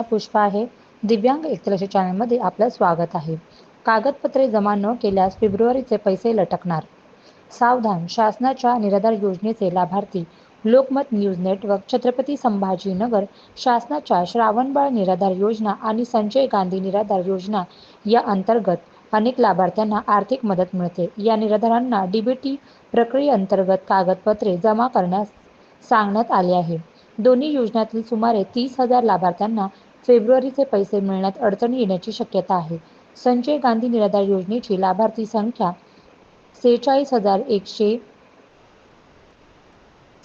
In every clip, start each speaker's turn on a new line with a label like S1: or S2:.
S1: पुष्पा आहे. दिव्यांग एकलक्ष चॅनलमध्ये आपलं स्वागत आहे. कागदपत्रे जमा न केल्यास फेब्रुवारीचे पैसे लटकणार. सावधान शासनाच्या निराधार योजनेचे लाभार्थी लोकमत न्यूज नेटवर्क छत्रपती संभाजीनगर शासनाच्या श्रावणबाळ निराधार योजना आणि संजय गांधी निराधार योजना या अंतर्गत अनेक लाभार्थ्यांना आर्थिक मदत मिळते. या निराधारांना डीबीटी प्रक्रियेअंतर्गत कागदपत्रे जमा करण्यास सांगण्यात आले आहे. दोन्ही योजनातील सुमारे तीस हजार लाभार्थ्यांना फेब्रुवारीचे पैसे मिळण्यात अडचणी येण्याची शक्यता आहे. संजय गांधी निराधार योजनेची लाभार्थी संख्या सेहेचाळीस हजार एकशे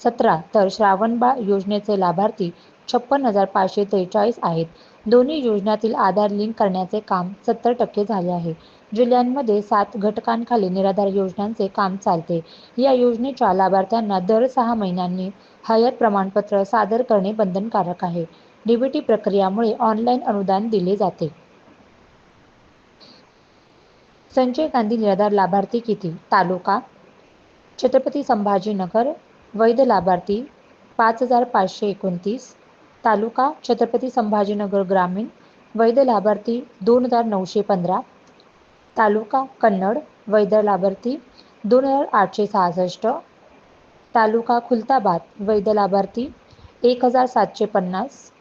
S1: सतरा तर श्रावणबाळ योजनेचे लाभार्थी छप्पन हजार पाचशे त्रेचाळीस आहेत. दोन्ही योजनातील आधार लिंक करण्याचे काम सत्तर टक्के झाले आहे. जिल्ह्यांमध्ये सात घटकांखाली निराधार योजनांचे काम चालते. या योजनेच्या लाभार्थ्यांना दर सहा महिन्यांनी हयात प्रमाणपत्र सादर करणे बंधनकारक आहे. डीबीटी प्रक्रियामुळे ऑनलाईन अनुदान दिले जाते. संजय गांधी निराधार लाभार्थी किती? तालुका? छत्रपती संभाजीनगर. वैध लाभार्थी पाच हजार पाचशे एकोणतीस. तालुका? छत्रपती संभाजीनगर ग्रामीण. वैध लाभार्थी दोन हजार नऊशे पंधरा. तालुका? कन्नड. वैध लाभार्थी दोन हजार आठशे सहासष्ट. तालुका? खुलताबाद. वैध लाभार्थी एक हजार सातशे पन्नास.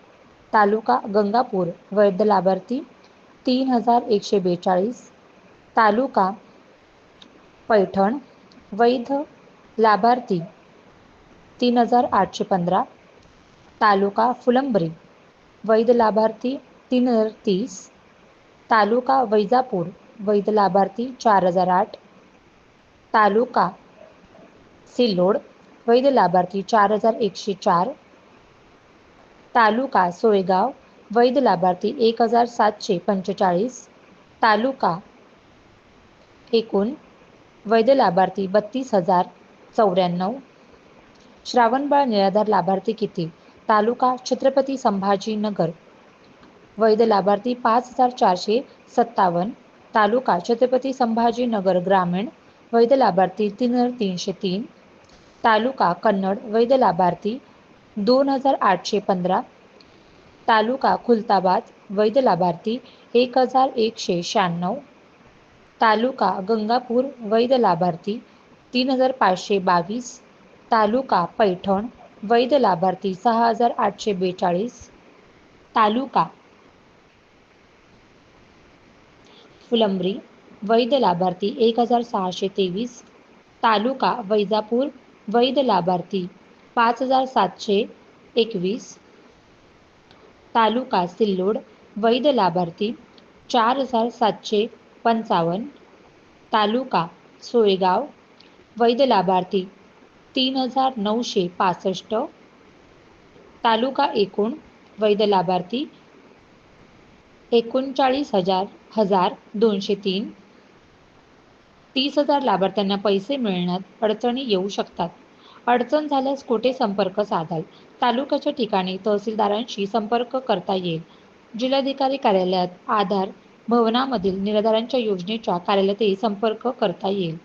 S1: तालुका गंगापूर वैध लाभार्थी तीन हजार एकशे बेचाळीस. तालुका पैठण वैध लाभार्थी तीन हजार आठशे पंधरा. तालुका फुलंब्री वैध लाभार्थी तीन हजार तीस. तालुका वैजापूर वैध लाभार्थी चार हजार आठ. तालुका सिल्लोड वैध लाभार्थी चार हजार एकशे चार. तालुका सोयगाव वैध लाभार्थी एक हजार सातशे पंचेचाळीस. तालुका एकूण वैध लाभार्थी बत्तीस हजार चौऱ्याण्णव. श्रावणबाळ निराधार लाभार्थी किती? तालुका छत्रपती संभाजीनगर. वैध लाभार्थी पाच हजार चारशे सत्तावन्न. तालुका छत्रपती संभाजीनगर ग्रामीण वैध लाभार्थी तीन हजार तीनशे तीन. तालुका कन्नड वैध लाभार्थी दोन हजार आठशे पंधरा तालुका खुलताबाद वैध लाभार्थी एक हजार एकशे शहाण्णव तालुका गंगापूर वैध लाभार्थी तीन हजार पाचशे बावीस तालुका पैठण वैध लाभार्थी सहा हजार आठशे बेचाळीस तालुका फुलंब्री वैध लाभार्थी एक हजार सहाशे तेवीस तालुका वैजापूर वैध लाभार्थी पाच हजार सातशे एकवीस. तालुका सिल्लोड वैध लाभार्थी चार हजार सातशे पंचावन्न. तालुका सोयगाव वैध लाभार्थी तीन हजार नऊशे पासष्ट. तालुका एकूण वैध लाभार्थी एकोणचाळीस हजार हजार दोनशे तीन. तीस हजार लाभार्थ्यांना पैसे मिळण्यात अडचणी येऊ शकतात. अडचण झाल्यास कुठे संपर्क साधाल. तालुक्याच्या ठिकाणी तहसीलदारांशी संपर्क करता येईल. जिल्हाधिकारी कार्यालयात आधार भवनामधील निराधारांच्या योजनेच्या कार्यालयातही संपर्क करता येईल.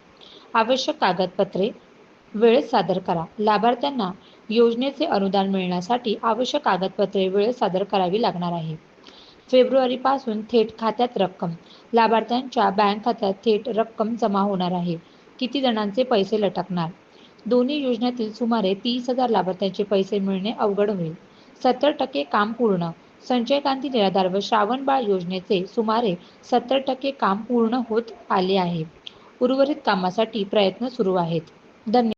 S1: आवश्यक कागदपत्रे वेळेत सादर करा. लाभार्थ्यांना योजनेचे अनुदान मिळण्यासाठी आवश्यक कागदपत्रे वेळेत सादर करावी लागणार आहे. फेब्रुवारीपासून थेट खात्यात रक्कम. लाभार्थ्यांच्या बँक खात्यात थेट रक्कम जमा होणार आहे. किती जणांचे पैसे लटकणार? दोन्ही योजनेतील सुमारे तीस हजार लाभार्थ्यांचे पैसे मिळणे अवघड होईल. सत्तर टक्के काम पूर्ण. संजय गांधी निराधार व श्रावण बाळ योजनेचे सुमारे सत्तर टक्के काम पूर्ण होत आले आहे. उर्वरित कामासाठी प्रयत्न सुरू आहेत. धन्यवाद